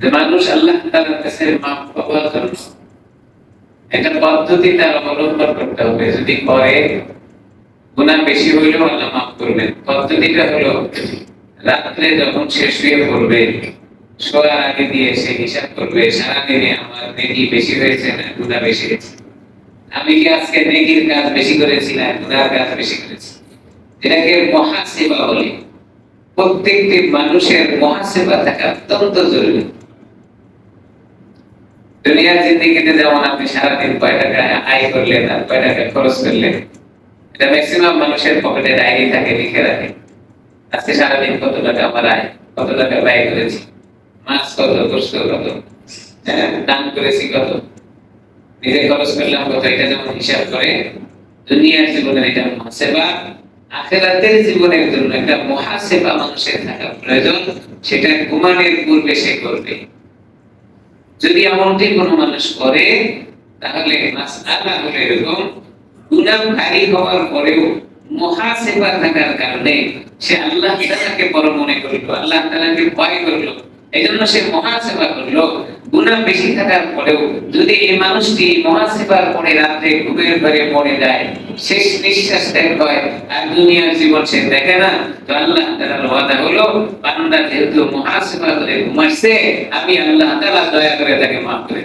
যে মানুষ আল্লাহ তাআলার কাছে পাওয়ার জন্য একটা পদ্ধতি তার অবলম্বন করতে হবে। যদি করে, গুনাহ বেশি হইলেও আল্লাহ মাফ করবেন। পদ্ধতিটা হলো, রাত্রে যখন শেষ হয়ে পড়বে, শোয়ার আগে দিয়ে সে হিসাব করবে, সারাদিনে আমার নেকি বেশি হয়েছে না গুনাহ বেশি হয়েছে? আমি কি আজকে নেকির কাজ বেশি করেছি না গুনার কাজ বেশি করেছি? এটাকে মহাসেবা বলে। প্রত্যেকটি মানুষের মহাসেবা থাকা অত্যন্ত জরুরি। দুনিয়ার জিন্দিগিতে যেমন আপনি সারাদিন কয় টাকা আয় করলেন আর কয় টাকা খরচ করলেন এটা ম্যাক্সিমাম মানুষের পকেটে ডায়েরি থাকে লিখে রাখে। আজকে সারাদিন কত টাকা আমার আয় কত টাকা ব্যয় করেছি? মাছ কত গোস্ত কত? হ্যাঁ, দান করেছি কত? নিজে খরচ করলাম কত? এটা যেমন হিসাব করে দুনিয়ার জীবনের এটা মহাসেবা। আখেরাতের জীবনের জন্য একটা মহাসেবা মানুষের থাকা প্রয়োজন সেটা ঘুমানোর পূর্বে সে করবে। যদি এমনটি কোনো মানুষ করে, তাহলে মাসআলা হলো এরকম গুনাহগারী হওয়ার পরেও মহাসেবা থাকার কারণে সে আল্লাহ তাআলাকে বড় মনে করল, আল্লাহ তাআলাকে ভয় করল। এই জন্য সে মহাসেবা করল। গুনাহ বেশি থাকার পরেও যদি এই মানুষটি মহাসেবার পরে রাত্রে ঘুমের ঘরে পড়ে যায়, শেষ নিঃশ্বাস ত্যাগ হয় আর দুনিয়ার জীবন সে দেখে না, তো আল্লাহ তালার ওয়াদা হলো বান্দা যেহেতু মহাসেবা করে ঘুমাইছে আমি আল্লাহ তাআলা দয়া করে তাকে মাফ করে।